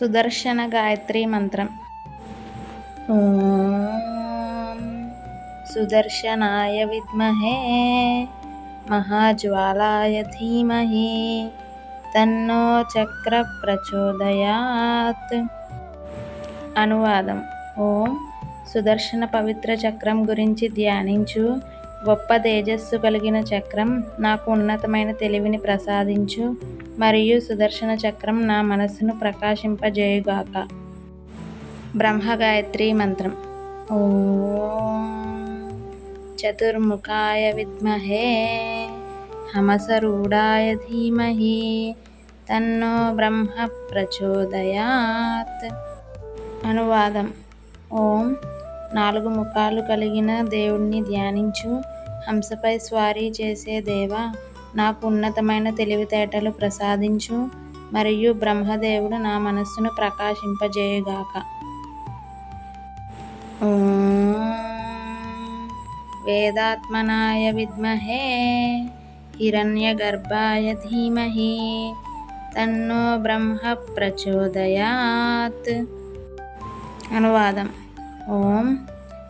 సుదర్శన గాయత్రి మంత్రం. ఓం సుదర్శనాయ విద్మహే మహాజ్వాలాయ ధీమహి తన్నో చక్ర ప్రచోదయాత్. అనువాదం ఓం సుదర్శన పవిత్ర చక్రం గురించి ధ్యానించు. గొప్ప తేజస్సు కలిగిన చక్రం నాకు ఉన్నతమైన తెలివిని ప్రసాదించు మరియు సుదర్శన చక్రం నా మనస్సును ప్రకాశింపజేయుగాక. బ్రహ్మగాయత్రి మంత్రం. ఓం చతుర్ముఖాయ విద్మహే హమసరూఢాయ ధీమహి తన్నో బ్రహ్మ ప్రచోదయాత్. అనువాదం. ఓం నాలుగు ముఖాలు కలిగిన దేవుణ్ణి ధ్యానించు. హంసపై స్వారీ చేసే దేవ నాకు ఉన్నతమైన తెలివితేటలు ప్రసాదించు మరియు బ్రహ్మదేవుడు నా మనస్సును ప్రకాశింపజేయగాక. వేదాత్మనాయ విద్మహే హిరణ్యగర్భాయ ధీమహి తన్నో బ్రహ్మ ప్రచోదయాత్. అనువాదం. ఓం.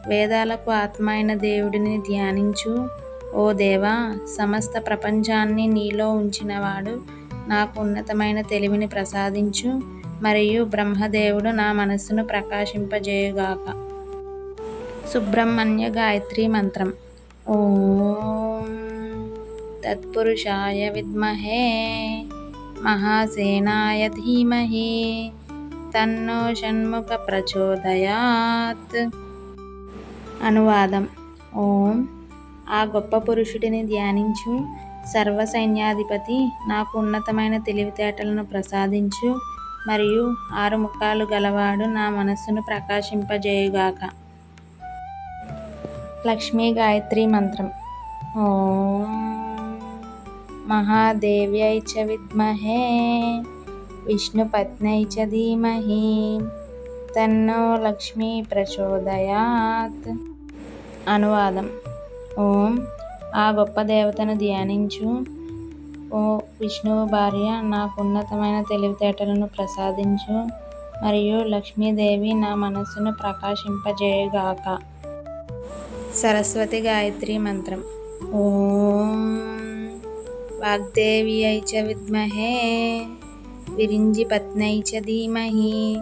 వేదాలకు ఆత్మ అయిన దేవుడిని ధ్యానించు. ఓ దేవా సమస్త ప్రపంచాన్ని నీలో ఉంచినవాడు నాకు ఉన్నతమైన తెలివిని ప్రసాదించు. మరియు బ్రహ్మదేవుడు నా మనస్సును ప్రకాశింపజేయుగాక. సుబ్రహ్మణ్య గాయత్రి మంత్రం. ఓం. తత్పురుషాయ విద్మహే. మహాసేనాయ ధీమహి. తన్నో షణ్ముఖ ప్రచోదయాత్. అనువాదం. ఓం. ఆ గొప్ప పురుషుడిని ధ్యానించు. సర్వ సైన్యాధిపతి నాకు ఉన్నతమైన తెలివితేటలను ప్రసాదించు. మరియు ఆరు ముఖాలు గలవాడు నా మనస్సును ప్రకాశింపజేయుగాక. లక్ష్మీ గాయత్రి మంత్రం. ఓం. మహాదేవ్యై చ విద్మహే. విష్ణుపత్నై చ ధీమహి తన్నో లక్ష్మీ ప్రచోదయాత్. అనువాదం. ఓం ఆ గొప్ప దేవతను ధ్యానించు. ఓ విష్ణువు భార్య నాకు ఉన్నతమైన తెలివితేటలను ప్రసాదించు. మరియు లక్ష్మీదేవి నా మనస్సును ప్రకాశింపజేయగాక. సరస్వతి గాయత్రి మంత్రం. ఓం వాగ్దేవి ఐచ విద్మహే. విరించి పత్నై చ ధీమహి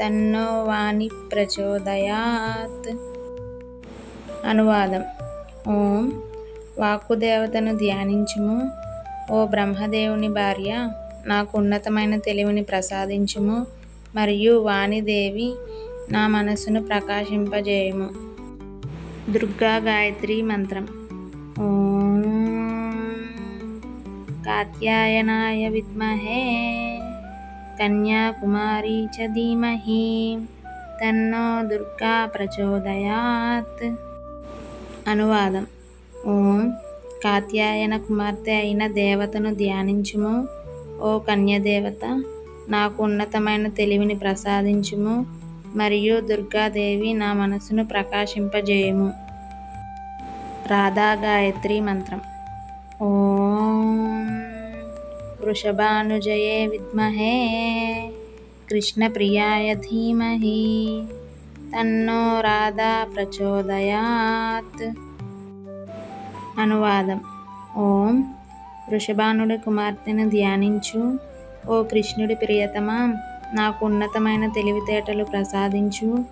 తన్నో వాణి ప్రచోదయాత్ అనువాదం ఓం వాక్కుదేవతను ధ్యానించుము ఓ బ్రహ్మదేవుని భార్య నాకు ఉన్నతమైన తెలివిని ప్రసాదించుము మరియు వాణిదేవి నా మనసును ప్రకాశింపజేయము. దుర్గా గాయత్రి మంత్రం. ఓం కాత్యాయనాయ విద్మహే కన్యాకుమారీ చ ధీమహి తన్నో దుర్గా ప్రచోదయాత్ అనువాదం ఓం కాత్యాయన కుమార్తె అయిన దేవతను ధ్యానించుము. ఓ కన్యదేవత నాకు ఉన్నతమైన తెలివిని ప్రసాదించుము మరియు దుర్గాదేవి నా మనసును ప్రకాశింపజేయము. రాధా గాయత్రి మంత్రం. ఓ వృషభానుజయే విద్మహే. కృష్ణప్రియాయ ధీమహి. తన్నో రాధా ప్రచోదయాత్. అనువాదం. ఓం వృషభానుడి కుమార్తెను ధ్యానించు. ఓ కృష్ణుడి ప్రియతమా నాకు ఉన్నతమైన తెలివితేటలు ప్రసాదించు.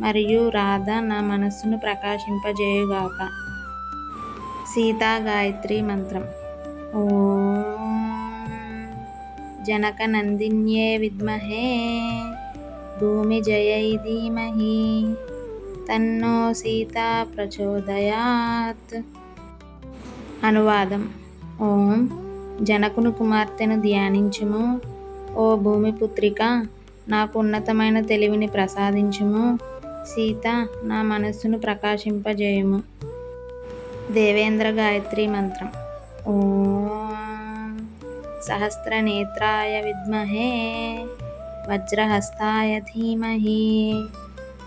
మరియు రాధ నా మనస్సును ప్రకాశింపజేయుగాక. సీతా గాయత్రి మంత్రం. ఓం జనక నందిన్యే విద్మహే భూమి జయై ధీమహి తన్నో సీత ప్రచోదయాత్ అనువాదం ఓం జనకుని కుమార్తెను ధ్యానించుము. ఓ భూమిపుత్రిక నాకు ఉన్నతమైన తెలివిని ప్రసాదించుము. సీత నా మనస్సును ప్రకాశింపజేయుము. దేవేంద్ర గాయత్రి మంత్రం. ఓం. సహస్రనేత్రాయ విద్మహే వజ్రహస్తాయ ధీమహి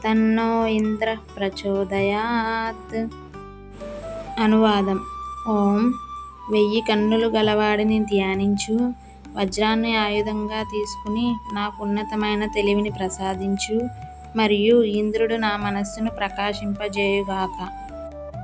తన్నో ఇంద్ర ప్రచోదయాత్. అనువాదం. ఓం. వెయ్యి కన్నులు గలవాడిని ధ్యానించు వజ్రాన్ని ఆయుధంగా తీసుకుని నాకు ఉన్నతమైన తెలివిని ప్రసాదించు మరియు ఇంద్రుడు నా మనస్సును ప్రకాశింపజేయుగాక.